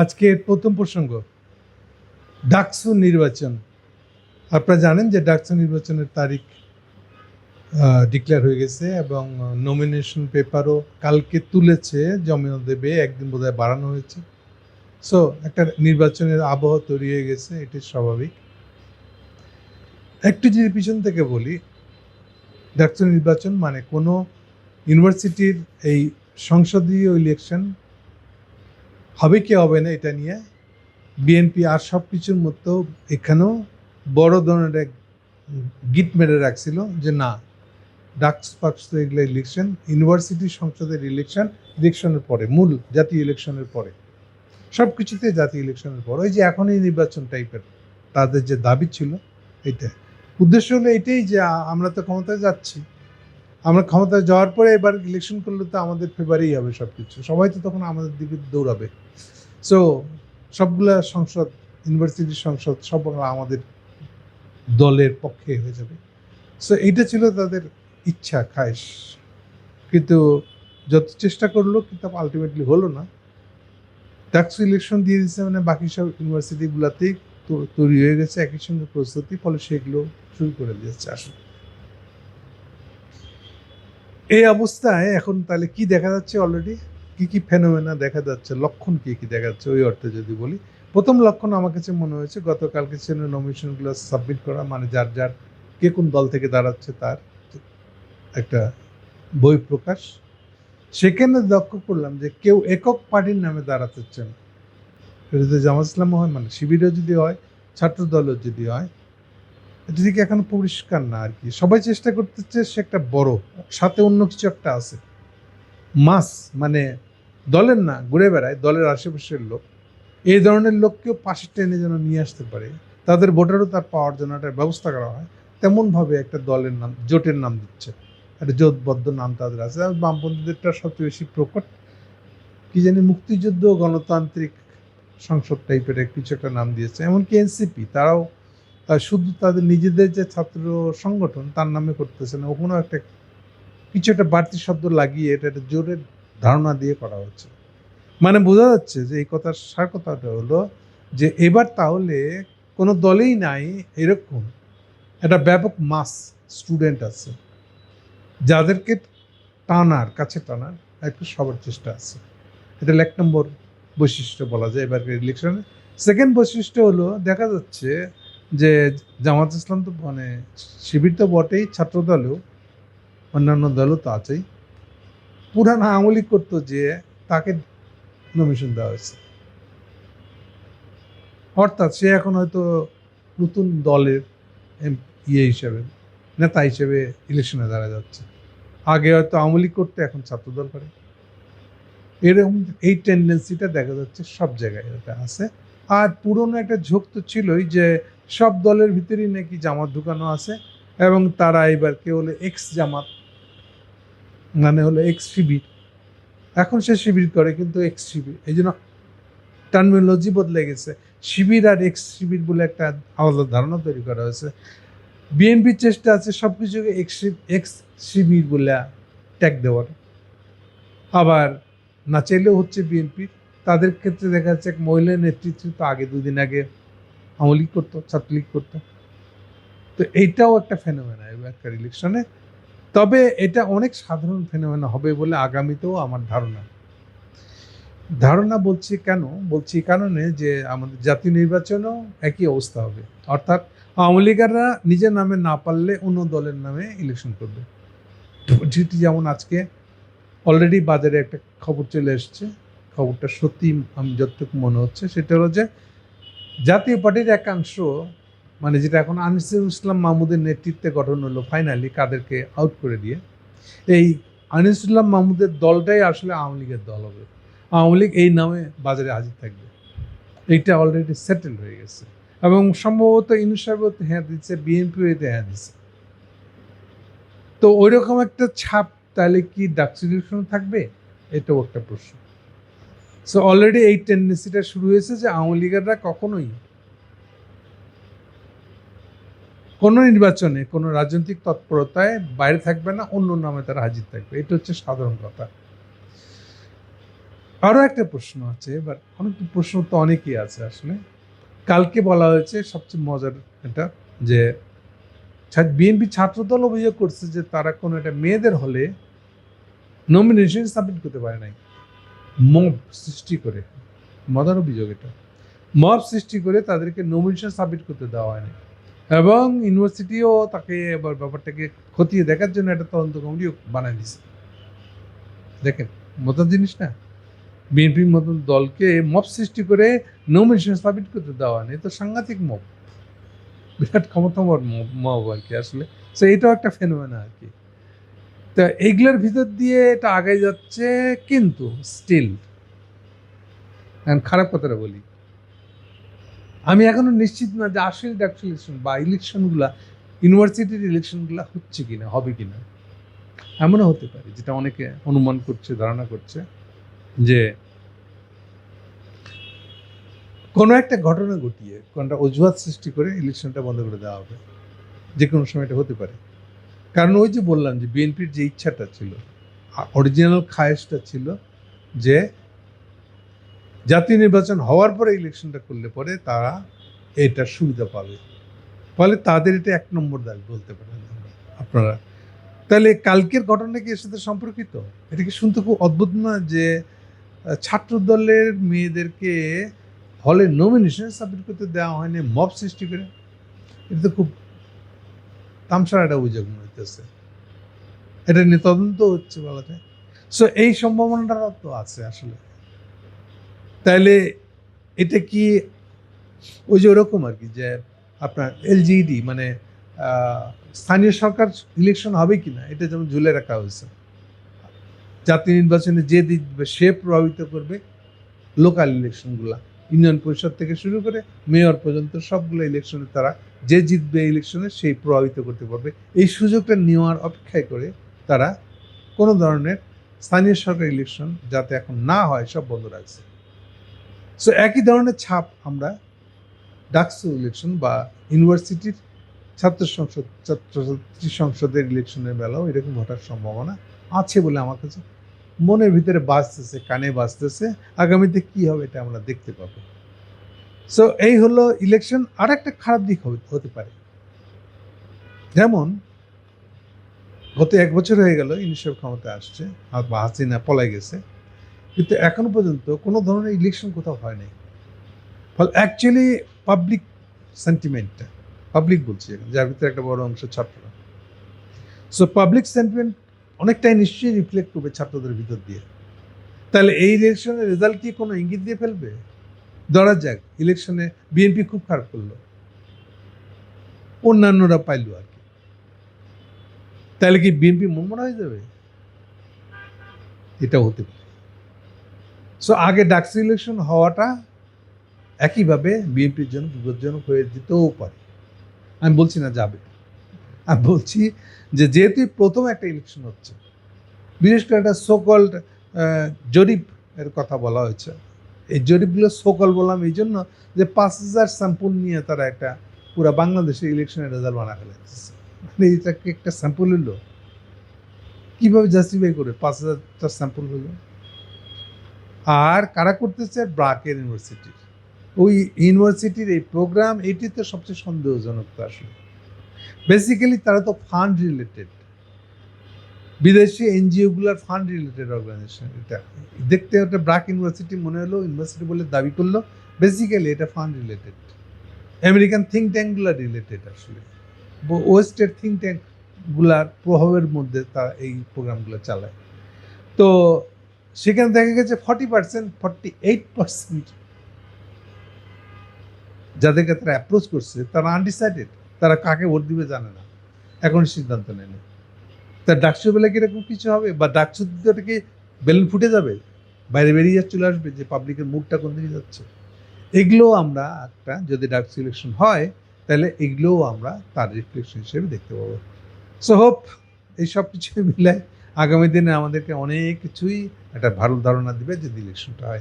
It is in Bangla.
আজকের প্রথম প্রসঙ্গ, ডাকসু নির্বাচন। আপনারা জানেন যে ডাকসু নির্বাচনের তারিখ ডিক্লেয়ার হয়ে গেছে এবং নমিনেশন পেপারও কালকে তুলেছে জমা দেবে, একদিন বোধহয় বাড়ানো হয়েছে। সো একটা নির্বাচনের আবহাওয়া তৈরি হয়ে গেছে এটি স্বাভাবিক। একটু যদি পিছন থেকে বলি, ডাকসু নির্বাচন মানে কোনো ইউনিভার্সিটির এই সংসদীয় ইলেকশন হবে কি হবে না এটা নিয়ে বিএনপি আর সব কিছুর মতো এখানেও বড় ধরনের এক গিট মেরে রাখছিল যে না, ডাকস পাক্স তো এগুলো ইলেকশন ইউনিভার্সিটি সংসদের ইলেকশন ইলেকশনের পরে, মূল জাতীয় ইলেকশনের পরে। সব কিছুতে জাতীয় ইলেকশনের পর। ওই যে এখনই নির্বাচন টাইপের তাদের যে দাবি ছিল এটা উদ্দেশ্য হলো এটাই যে আমরা তো ক্ষমতায় যাচ্ছি। আমরা ক্ষমতায় যাওয়ার পরে এবার ইলেকশন করলে তো আমাদের ফেভারেই হবে সব কিছু সবাই তো তখন আমাদের দিকে দৌড়াবে। সো সবগুলা সংসদ ইউনিভার্সিটির সংসদ, সব আমাদের দলের পক্ষে হয়ে যাবে। সো এইটা ছিল তাদের ইচ্ছা খায়স কিন্তু যত চেষ্টা করল, কিন্তু আলটিমেটলি হলো না। ট্যাক্স ইলেকশন দিয়ে দিচ্ছে মানে বাকি সব ইউনিভার্সিটিগুলোতেই তৈরি হয়ে গেছে, একই সঙ্গে প্রস্তুতি, ফলে সেগুলো শুরু করে দিয়েছে আসলে। এই অবস্থায় এখন তাহলে কি দেখা যাচ্ছে অলরেডি কি কি ফেনোমেনা দেখা যাচ্ছে? লক্ষণ কি কি দেখা যাচ্ছে? ওই অর্থে যদি বলি। প্রথম লক্ষণ আমার কাছে মনে হয়েছে, গতকালকে ছিল নমিনেশনগুলো সাবমিট করা মানে যার যার, কে কোন দল থেকে দাঁড়াচ্ছে তার একটা বই প্রকাশ। সেখানে লক্ষ্য করলাম যে কেউ একক পার্টির নামে দাঁড়াতে হচ্ছে না। এটা যদি জামাত ইসলাম হয় মানে শিবিরও যদি হয় ছাত্র দলও যদি হয় এটা দিকে এখন পরিষ্কার না আর কি। সবাই চেষ্টা করতেছে সে একটা বড়, সাথে অন্য কিছু একটা আছে। মাস মানে দলের না, ঘুরে বেড়ায়, দলের আশেপাশের লোক। এই ধরনের লোককেও পাশে টেনে যেন নিয়ে আসতে পারে। তাদের ভোটারও তার পাওয়ার জন্য একটা ব্যবস্থা করা হয়। তেমনভাবে একটা দলের নাম, জোটের নাম দিচ্ছে। একটা জোটবদ্ধ নাম তাদের আছে। বামপন্থীদেরটা সবচেয়ে বেশি প্রকট। কি জানি মুক্তিযুদ্ধ, গণতান্ত্রিক সংসদ টাইপের কিছু একটা নাম দিয়েছে। এমনকি এনসিপি তারাও শুধু তাদের নিজেদের যে ছাত্র সংগঠন, তার নামে করতেছে না। ওখানেও একটা কিছু একটা বাড়তি শব্দ লাগিয়ে এটা একটা জোরের ধারণা দিয়ে করা হচ্ছে। মানে বোঝা যাচ্ছে যে এই কথার সার কথাটা হলো যে এবার তাহলে কোনো দলেই নাই এরকম একটা ব্যাপক মাস স্টুডেন্ট আছে, যাদেরকে টানার, কাছে টানার একটা সবার চেষ্টা আছে। এটা এক নম্বর বৈশিষ্ট্য বলা যায় এবারকার ইলেকশনে সেকেন্ড বৈশিষ্ট্য হলো দেখা যাচ্ছে যে জামাত ইসলাম তো মানে শিবির তো বটেই ছাত্র দলেও অন্যান্য দলও তো আছেই। পুরান আমলি করতো যে তাকে নমিশন দেওয়া হয়েছে। অর্থাৎ সে এখন হয়তো নতুন দলের ইয়ে হিসেবে, নেতা হিসেবে ইলেকশনে দাঁড়া যাচ্ছে। আগে হয়তো আওয়ামী লীগ করতে, এখন ছাত্রদল করে। এরকম এই টেন্ডেন্সিটা দেখা যাচ্ছে সব জায়গায় এটা আছে। আর পুরনো একটা ঝোঁক তো ছিলই যে সব দলের ভিতরেই নাকি জামাত ঢুকানো আছে এবং তারা এবার কেউ হলো এক্স জামাত? মানে হলো এক্স শিবির। এখন সে শিবির করে কিন্তু এক্স শিবির। এই জন্য টার্মিনোলজি বদলে গেছে। শিবির আর এক্স শিবির বলে একটা আলাদা ধারণা তৈরি করা হয়েছে। বিএনপির চেষ্টা আছে সব কিছুকে এক্স এক্স শিবির বলে ট্যাগ দেওয়ার। আবার না চাইলেও হচ্ছে বিএনপির তাদের ক্ষেত্রে দেখা যাচ্ছে এক মহিলা নেতৃত্ব আগে দুদিন আগে আওয়ামী লীগ করতো, ছাত্রলীগ করতো। তো এইটাও একটা ফেনোমেনা এবারকার ইলেকশনে তবে এটা অনেক সাধারণ ফেনোমেনা হবে বলে আগামীতেও আমার ধারণা। ধারণা বলছি কেন? বলছি কারণে যে আমাদের জাতীয় নির্বাচনেও একই অবস্থা হবে। অর্থাৎ আওয়ামী লীগাররা নিজের নামে না পারলে অন্য দলের নামে ইলেকশন করবে। যেটি যেমন আজকে অলরেডি বাজারে একটা খবর চলে এসছে। খবরটা সত্যি আমি যতটুকু মনে হচ্ছে সেটা হলো যে জাতীয় পার্টির একাংশ মানে যেটা এখন আনিসুল ইসলাম মাহমুদের নেতৃত্বে গঠন হলো ফাইনালি কাদেরকে আউট করে দিয়ে। এই আনিসুল ইসলাম মাহমুদের দলটাই আসলে আওয়ামী লীগের দল হবে। আওয়ামী লীগ এই নামে বাজারে হাজির থাকবে। এইটা অলরেডি সেটেল হয়ে গেছে। এবং সম্ভবত ইনু সাহেবও হ্যাঁ দিচ্ছে, বিএনপিও এতে হ্যাঁ দিচ্ছে। তো ওই রকম একটা ছাপ তাহলে কি ডাকসু ইলেকশন থাকবে? এটাও একটা প্রশ্ন। সো অলরেডি এই টেন্ডেন্সিটা শুরু হয়েছে যে আওয়ামী লীগাররা কখনোই কোনো নির্বাচনে, কোনো রাজনৈতিক তৎপরতায় বাইরে থাকবে না, অন্য নামে তারা হাজির থাকবে। এটা হচ্ছে সাধারণ কথা। আরও একটা প্রশ্ন আছে, এবার অনেক প্রশ্ন তো অনেকই আছে আসলে। কালকে বলা হয়েছে সবচেয়ে মজার এটা যে বিএনপি ছাত্রদল অভিযোগ করছে যে তারা কোনো একটা মেয়েদের হলে নমিনেশন সাবমিট করতে পারে নাই। মব সৃষ্টি করে মজার অভিযোগ এটা। মব সৃষ্টি করে তাদেরকে নমিনেশন সাবমিট করতে দেওয়া হয়নি। এবং ইউনিভার্সিটিও তাকে এবার ব্যাপারটাকে খতিয়ে দেখার জন্য একটা তদন্ত কমিটিও বানাই দিছে দেখেন, মজার জিনিস না? বিএনপির মতন দলকে মব সৃষ্টি করে নমিনেশন সাবমিট করতে দেওয়া নেই তো সাংঘাতিক মব। বিরাট ক্ষমতামর মব আর কি আসলে। তো এটাও একটা ফেনোমেনা আর কি। তা এইগুলোর ভিতর দিয়ে এটা আগে যাচ্ছে কিন্তু স্টিল খারাপ কথাটা বলি। আমি এখনও নিশ্চিত না যে আসল ইলেকশন বা ইলেকশনগুলা ইউনিভার্সিটির ইলেকশনগুলা হচ্ছে কিনা, হবে কিনা। এমনও হতে পারে, যেটা অনেকে অনুমান করছে, ধারণা করছে, যে কোনো একটা ঘটনা ঘটিয়ে কোনটা অজুহাত সৃষ্টি করে ইলেকশনটা বন্ধ করে দেওয়া হবে। যে কোনো সময় এটা হতে পারে। কারণ ওই যে বললাম যে বিএনপির যে ইচ্ছাটা ছিল অরিজিনাল খায়েশটা ছিল যে জাতীয় নির্বাচন হওয়ার পরে ইলেকশনটা করলে পরে তারা এটা সুবিধা পাবে। ফলে তাদের এটা এক নম্বর দাবি বলতে পারেন আপনারা। তাহলে কালকের ঘটনা কি এর সাথে সম্পর্কিত? এটা কি শুনতে খুব অদ্ভুত না যে ছাত্র দলের মেয়েদেরকে হলে নমিনেশন সাবমিট করতে দেওয়া হয়নি মব সৃষ্টি করে? এটা তো খুব তামসার একটা অভিযোগ মনে এটা নিয়ে তদন্ত হচ্ছে বলা যায়। সো এই সম্ভাবনাটা তো আছে আসলে। তাহলে এটা কি ওই যে ওরকম আর কি যে আপনার এলজিডি মানে আহ, স্থানীয় সরকার ইলেকশন হবে কি না এটা যেমন ঝুলে রাখা হয়েছে। জাতীয় নির্বাচনে যে দিবে সে প্রভাবিত করবে লোকাল ইলেকশনগুলা ইউনিয়ন পরিষদ থেকে শুরু করে মেয়র পর্যন্ত সবগুলো ইলেকশনে তারা যে জিতবে ইলেকশনে সেই প্রভাবিত করতে পারবে। এই সুযোগটা নেওয়ার অপেক্ষায় করে তারা কোনো ধরনের স্থানীয় সরকার ইলেকশন যাতে এখন না হয় সব বন্ধ রাখছে। সো একই ধরনের ছাপ আমরা ডাকসু ইলেকশন বা ইউনিভার্সিটির ছাত্র সংসদ, ছাত্রছাত্রী সংসদের ইলেকশনের বেলাও এরকম ঘটার সম্ভাবনা আছে বলে আমার কাছে মনের ভিতরে বাজতেছে কানে বাজতেছে আগামীতে কি হবে এটা আমরা দেখতে পাবো। সো এই হলো ইলেকশন আর একটা খারাপ দিক হতে পারে। যেমন, গত এক বছর হয়ে গেল ইনিশিয়াল ক্ষমতা আসছে বা হাসিনা পলাই গেছে। কিন্তু এখনও পর্যন্ত কোনো ধরনের ইলেকশন কোথাও হয় নাই। ফলে অ্যাকচুয়ালি পাবলিক সেন্টিমেন্টটা পাবলিক বলছি যার ভিতরে একটা বড় অংশ ছাত্র। সো পাবলিক সেন্টিমেন্ট অনেকটাই নিশ্চয়ই রিফ্লেক্ট করবে ছাত্রদের ভিতর দিয়ে। তাহলে এই ইলেকশনের রেজাল্ট কি কোনো ইঙ্গিত দিয়ে ফেলবে? ধরা যাক ইলেকশনে বিএনপি খুব খারাপ করল। অন্যান্যরা পাইলো আর কি। তাহলে কি বিএনপি মনমরা হয়ে যাবে? এটা হতে পারে। সো আগে ডাকসু ইলেকশন হওয়াটা একইভাবে বিএনপির জন্য বিপজ্জনক হয়ে যেতেও পারে। আমি বলছি না যাবে। আমি বলছি যে যেহেতু প্রথম একটা ইলেকশন হচ্ছে, বিশেষ করে একটা সোকল্ড জরিপ এর কথা বলা হয়েছে। এই জরিপগুলো সোকল বললাম এই জন্য যে পাঁচ হাজার স্যাম্পল নিয়ে তারা একটা পুরো বাংলাদেশের ইলেকশনের রেজাল্ট বানা ফেলেছে মানে এটাকে একটা স্যাম্পল হলো? কীভাবে জাস্টিফাই করে পাঁচ হাজারটা স্যাম্পল হলো? আর কারা করতেছে? ব্রাকের ইউনিভার্সিটির ওই ইউনিভার্সিটির এই প্রোগ্রাম এটি তো সবচেয়ে সন্দেহজনক আসলে। বেসিক্যালি তারা তো ফান্ড রিলেটেড বিদেশি এনজিওগুলোর ফান্ড রিলেটেড অর্গানাইজেশন এটা দেখতে একটা ব্রাক ইউনিভার্সিটি মনে হলো, ইউনিভার্সিটি বলে দাবি করল। বেসিক্যালি এটা ফান্ড রিলেটেড আমেরিকান থিঙ্ক ট্যাঙ্কগুলো রিলেটেড আসলে। ওয়েস্টের থিঙ্ক ট্যাঙ্কগুলার প্রভাবের মধ্যে তারা এই প্রোগ্রামগুলো চালায়। তো সেখানে দেখা গেছে forty percent forty eight percent যাদেরকে তারা অ্যাপ্রোচ করছে, তারা আনডিসাইডেড তারা কাকে ভোট দিবে জানে না। এখন সিদ্ধান্ত নেয়নি তা ডাকসু বেলা কীরকম কিছু হবে? বা ডাকসু দিতে কি বেলুন ফুটে যাবে? বাইরে বেরিয়ে চলে আসবে যে পাবলিকের মুডটা কোন দিকে যাচ্ছে? এগুলোও আমরা একটা যদি ডাকসু ইলেকশন হয়, তাহলে এগুলোও আমরা তার রিফ্লেকশন হিসেবে দেখতে পাবো। সো হোপ এই সব কিছু মিলায় আগামী দিনে আমাদেরকে অনেক কিছুই একটা ভালো ধারণা দিবে যদি ইলেকশনটা হয়।